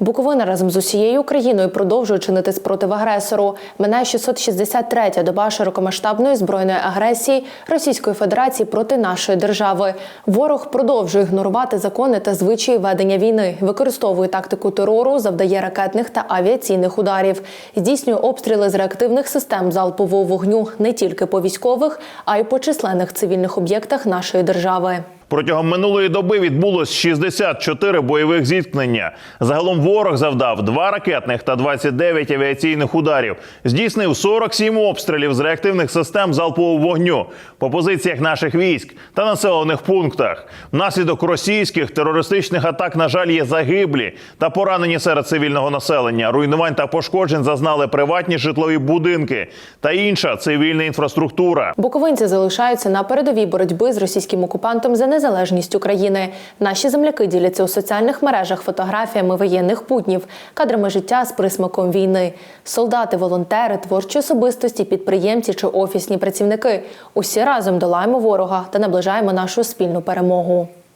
Буковина разом з усією Україною продовжує чинити спротив агресору. Минає 663-я доба широкомасштабної збройної агресії Російської Федерації проти нашої держави. Ворог продовжує ігнорувати закони та звичаї ведення війни, використовує тактику терору, завдає ракетних та авіаційних ударів, здійснює обстріли з реактивних систем залпового вогню не тільки по військових, а й по численних цивільних об'єктах нашої держави. Протягом минулої доби відбулось 64 бойових зіткнення. Загалом ворог завдав 2 ракетних та 29 авіаційних ударів. Здійснив 47 обстрілів з реактивних систем залпового вогню по позиціях наших військ та населених пунктах. Внаслідок російських терористичних атак, на жаль, є загиблі та поранені серед цивільного населення. Руйнувань та пошкоджень зазнали приватні житлові будинки та інша цивільна інфраструктура. Буковинці залишаються на передовій боротьби з російським окупантом за незалежність України. Наші земляки діляться у соціальних мережах фотографіями воєнних путнів, кадрами життя з присмаком війни. Солдати, волонтери, творчі особистості, підприємці чи офісні працівники. Усі разом долаємо ворога та наближаємо нашу спільну перемогу.